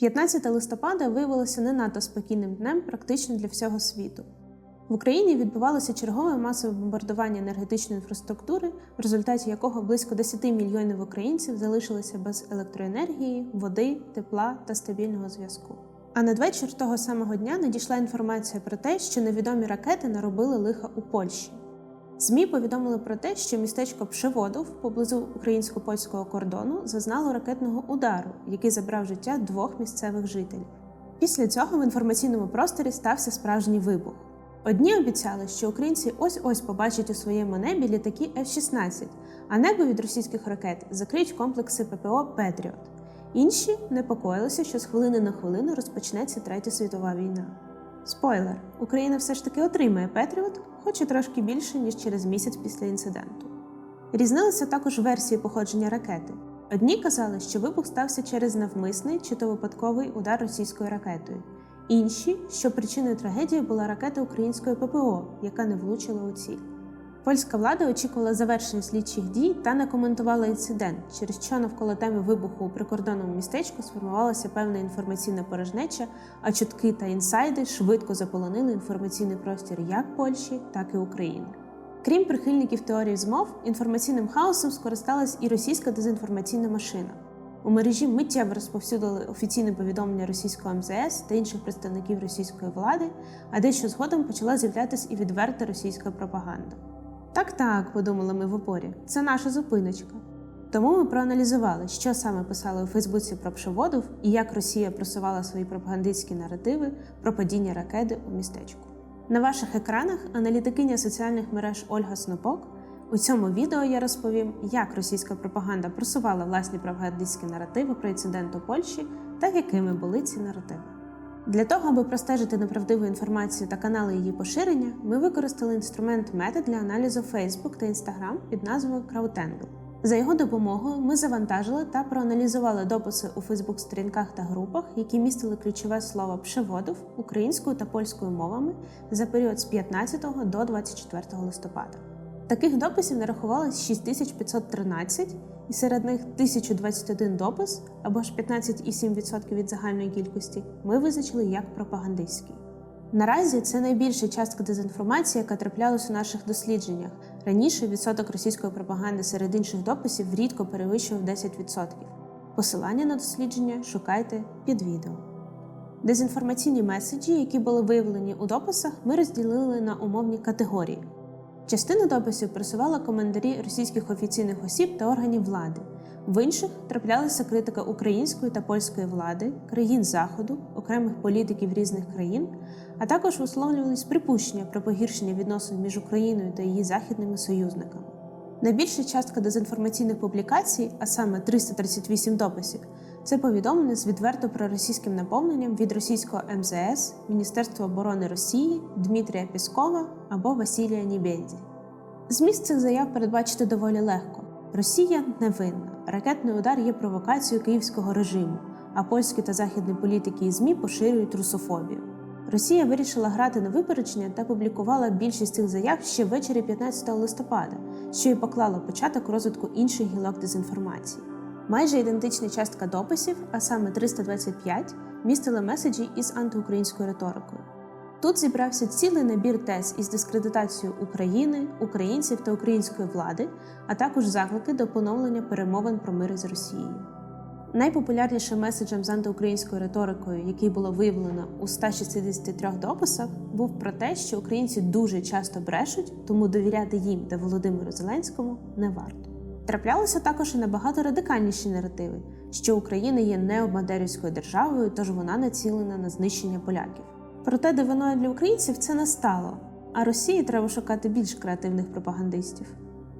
15 листопада виявилося не надто спокійним днем практично для всього світу. В Україні відбувалося чергове масове бомбардування енергетичної інфраструктури, в результаті якого близько 10 мільйонів українців залишилися без електроенергії, води, тепла та стабільного зв'язку. А надвечір того самого дня надійшла інформація про те, що невідомі ракети наробили лиха у Польщі. ЗМІ повідомили про те, що містечко Пшеводов поблизу українсько-польського кордону зазнало ракетного удару, який забрав життя двох місцевих жителів. Після цього в інформаційному просторі стався справжній вибух. Одні обіцяли, що українці ось-ось побачать у своєму небі літаки F-16, а небо від російських ракет закриють комплекси ППО Петріот. Інші непокоїлися, що з хвилини на хвилину розпочнеться третя світова війна. Спойлер: Україна все ж таки отримає Петріот, хоч і трошки більше, ніж через місяць після інциденту. Різнилися також версії походження ракети. Одні казали, що вибух стався через навмисний чи то випадковий удар російською ракетою. Інші, що причиною трагедії була ракета української ППО, яка не влучила у ціль. Польська влада очікувала завершення слідчих дій та не коментувала інцидент, через що навколо теми вибуху у прикордонному містечку сформувалася певна інформаційна порожнеча, а чутки та інсайди швидко заполонили інформаційний простір як Польщі, так і України. Крім прихильників теорії змов, інформаційним хаосом скористалась і російська дезінформаційна машина. У мережі миттєво розповсюдили офіційне повідомлення російського МЗС та інших представників російської влади, а дещо згодом почала з'являтися і відверта російська пропаганда. Так, так, подумали ми в опорі, це наша зупиночка. Тому ми проаналізували, що саме писали у Фейсбуці про Пшеводов і як Росія просувала свої пропагандистські наративи про падіння ракети у містечку. На ваших екранах аналітикиня соціальних мереж Ольга Снопок. У цьому відео я розповім, як російська пропаганда просувала власні пропагандистські наративи про інцидент у Польщі та якими були ці наративи. Для того, аби простежити неправдиву інформацію та канали її поширення, ми використали інструмент метод для аналізу Facebook та Instagram під назвою CrowdAngle. За його допомогою ми завантажили та проаналізували дописи у Фейсбук-сторінках та групах, які містили ключове слово «пшеводов» українською та польською мовами за період з 15 до 24 листопада. Таких дописів нарахувалось 6513, і серед них 1021 допис або ж 15,7% від загальної кількості ми визначили як пропагандистський. Наразі це найбільша частка дезінформації, яка траплялась у наших дослідженнях. Раніше відсоток російської пропаганди серед інших дописів рідко перевищував 10%. Посилання на дослідження шукайте під відео. Дезінформаційні меседжі, які були виявлені у дописах, ми розділили на умовні категорії. Частину дописів просувала коментарі російських офіційних осіб та органів влади. В інших траплялася критика української та польської влади, країн Заходу, окремих політиків різних країн, а також висловлювались припущення про погіршення відносин між Україною та її західними союзниками. Найбільша частка дезінформаційних публікацій, а саме 338 дописів, це повідомлення з відверто проросійським наповненням від російського МЗС, Міністерства оборони Росії, Дмитрія Піскова або Василія Нібєді. Зміст цих заяв передбачити доволі легко. Росія невинна. Ракетний удар є провокацією київського режиму, а польські та західні політики і ЗМІ поширюють русофобію. Росія вирішила грати на випередження та публікувала більшість цих заяв ще ввечері 15 листопада, що й поклало початок розвитку інших гілок дезінформації. Майже ідентична частка дописів, а саме 325, містили меседжі із антиукраїнською риторикою. Тут зібрався цілий набір тез із дискредитацією України, українців та української влади, а також заклики до поновлення перемовин про мир з Росією. Найпопулярнішим меседжем з антиукраїнською риторикою, який було виявлено у 163 дописах, був про те, що українці дуже часто брешуть, тому довіряти їм та Володимиру Зеленському не варто. Траплялися також і набагато радикальніші наративи, що Україна є необмадерівською державою, тож вона націлена на знищення поляків. Проте дивиною для українців це не стало, а Росії треба шукати більш креативних пропагандистів.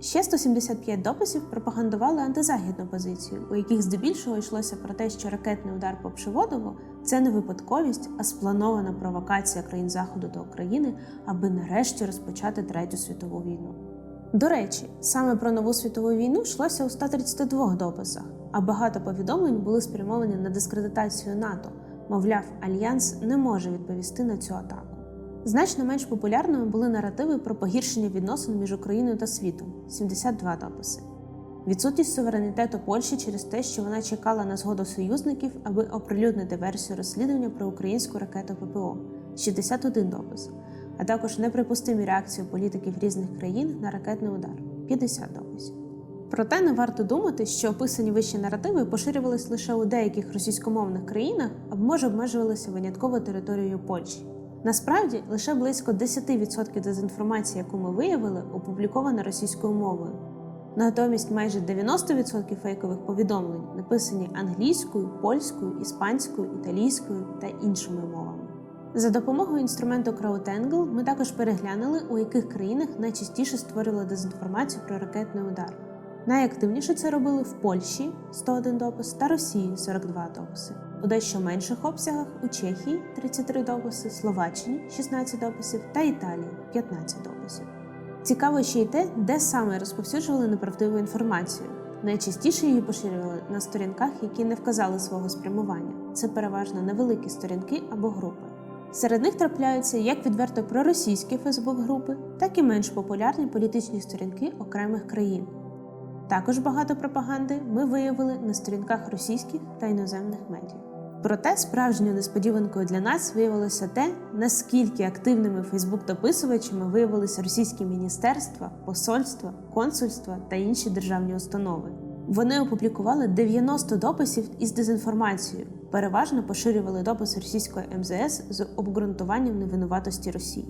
Ще 175 дописів пропагандували антизахідну позицію, у яких здебільшого йшлося про те, що ракетний удар по Пшеводову – це не випадковість, а спланована провокація країн Заходу та України, аби нарешті розпочати третю світову війну. До речі, саме про нову світову війну йшлося у 132 дописах, а багато повідомлень були спрямовані на дискредитацію НАТО. Мовляв, альянс не може відповісти на цю атаку. Значно менш популярними були наративи про погіршення відносин між Україною та світом 72 дописи. відсутність суверенітету Польщі через те, що вона чекала на згоду союзників, аби оприлюднити версію розслідування про українську ракету ППО 61 допис, а також неприпустимі реакції політиків різних країн на ракетний удар 50 дописів. Проте не варто думати, що описані вищі наративи поширювались лише у деяких російськомовних країнах або може обмежувалися винятково територією Польщі. Насправді лише близько 10% дезінформації, яку ми виявили, опублікована російською мовою. Натомість майже 90% фейкових повідомлень написані англійською, польською, іспанською, італійською та іншими мовами. За допомогою інструменту CrowdAngle ми також переглянули, у яких країнах найчастіше створювали дезінформацію про ракетний удар. Найактивніше це робили в Польщі 101 допис та Росії 42 дописи. У дещо менших обсягах у Чехії 33 дописи, Словаччині 16 дописів та Італії 15 дописів. Цікаво ще й те, де саме розповсюджували неправдиву інформацію. Найчастіше її поширювали на сторінках, які не вказали свого спрямування. Це переважно невеликі сторінки або групи. Серед них трапляються як відверто проросійські Фейсбук-групи, так і менш популярні політичні сторінки окремих країн. Також багато пропаганди ми виявили на сторінках російських та іноземних медіа. Проте справжньою несподіванкою для нас виявилося те, наскільки активними Фейсбук-дописувачами виявилися російські міністерства, посольства, консульства та інші державні установи. Вони опублікували 90 дописів із дезінформацією, переважно поширювали дописи російської МЗС з обґрунтуванням невинуватості Росії.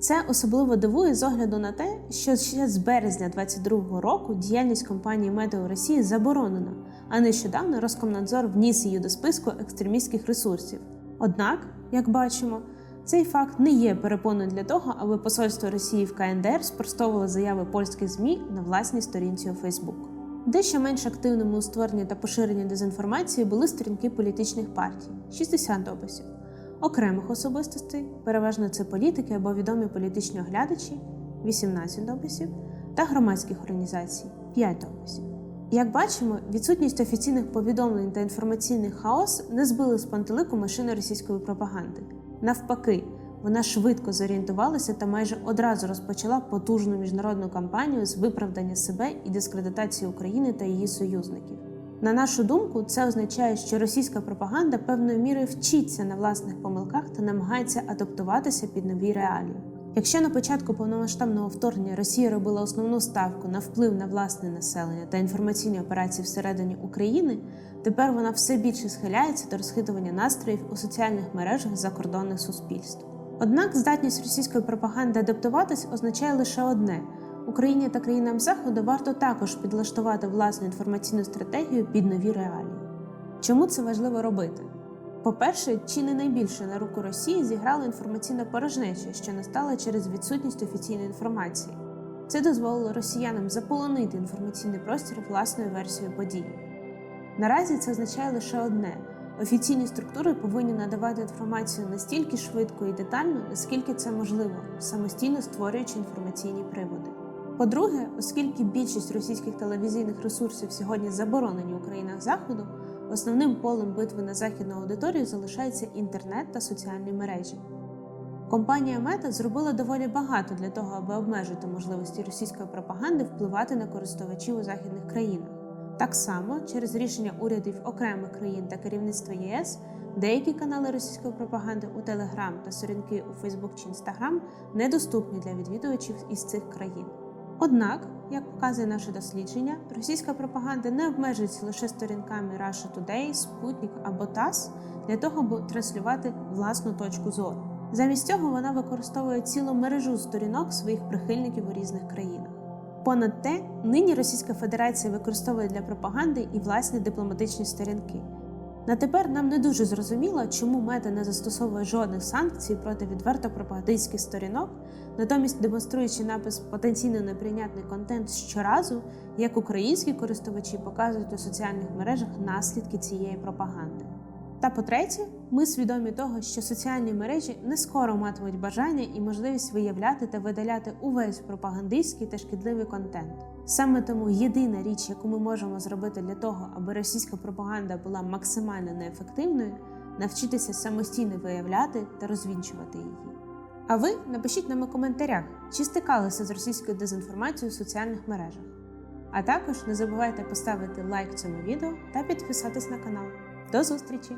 Це особливо дивує з огляду на те, що ще з березня 2022 року діяльність компанії Метео Росії заборонена, а нещодавно Роскомнадзор вніс її до списку екстремістських ресурсів. Однак, як бачимо, цей факт не є перепоною для того, аби посольство Росії в КНДР спростовувало заяви польських ЗМІ на власній сторінці у Фейсбук. Дещо менш активними у створенні та поширенні дезінформації були сторінки політичних партій 60 дописів окремих особистостей, переважно це політики або відомі політичні оглядачі 18 дописів, та громадських організацій 5 дописів. Як бачимо, відсутність офіційних повідомлень та інформаційний хаос не збили з пантелику машини російської пропаганди. Навпаки, вона швидко зорієнтувалася та майже одразу розпочала потужну міжнародну кампанію з виправдання себе і дискредитації України та її союзників. На нашу думку, це означає, що російська пропаганда певною мірою вчиться на власних помилках та намагається адаптуватися під нові реалії. Якщо на початку повномасштабного вторгнення Росія робила основну ставку на вплив на власне населення та інформаційні операції всередині України, тепер вона все більше схиляється до розхитування настроїв у соціальних мережах закордонних суспільств. Однак здатність російської пропаганди адаптуватись означає лише одне. Україні та країнам Заходу варто також підлаштувати власну інформаційну стратегію під нові реалії. Чому це важливо робити? По-перше, чи не найбільше на руку Росії зіграла інформаційна порожнеча, що настала через відсутність офіційної інформації. Це дозволило росіянам заполонити інформаційний простір власною версією подій. Наразі це означає лише одне: офіційні структури повинні надавати інформацію настільки швидко і детально, наскільки це можливо, самостійно створюючи інформаційні приводи. По-друге, оскільки більшість російських телевізійних ресурсів сьогодні заборонені у країнах Заходу, основним полем битви на західну аудиторію залишається інтернет та соціальні мережі. Компанія Мета зробила доволі багато для того, аби обмежити можливості російської пропаганди впливати на користувачів у західних країнах. Так само, через рішення урядів окремих країн та керівництва ЄС, деякі канали російської пропаганди у Телеграм та сторінки у Фейсбук чи Інстаграм недоступні для відвідувачів із цих країн. Однак, як показує наше дослідження, російська пропаганда не обмежується лише сторінками Russia Today, Sputnik або ТАСС для того, аби транслювати власну точку зору. Замість цього вона використовує цілу мережу сторінок своїх прихильників у різних країнах. Понад те, нині Російська Федерація використовує для пропаганди і власні дипломатичні сторінки. На тепер нам не дуже зрозуміло, чому мета не застосовує жодних санкцій проти відверто пропагандистських сторінок, натомість демонструючи напис потенційно неприйнятний контент щоразу, як українські користувачі показують у соціальних мережах наслідки цієї пропаганди. Та по-третє, ми свідомі того, що соціальні мережі не скоро матимуть бажання і можливість виявляти та видаляти увесь пропагандистський та шкідливий контент. Саме тому єдина річ, яку ми можемо зробити для того, аби російська пропаганда була максимально неефективною, навчитися самостійно виявляти та розвінчувати її. А ви напишіть нам у коментарях, чи стикалися з російською дезінформацією в соціальних мережах. А також не забувайте поставити лайк цьому відео та підписатись на канал. До зустрічі!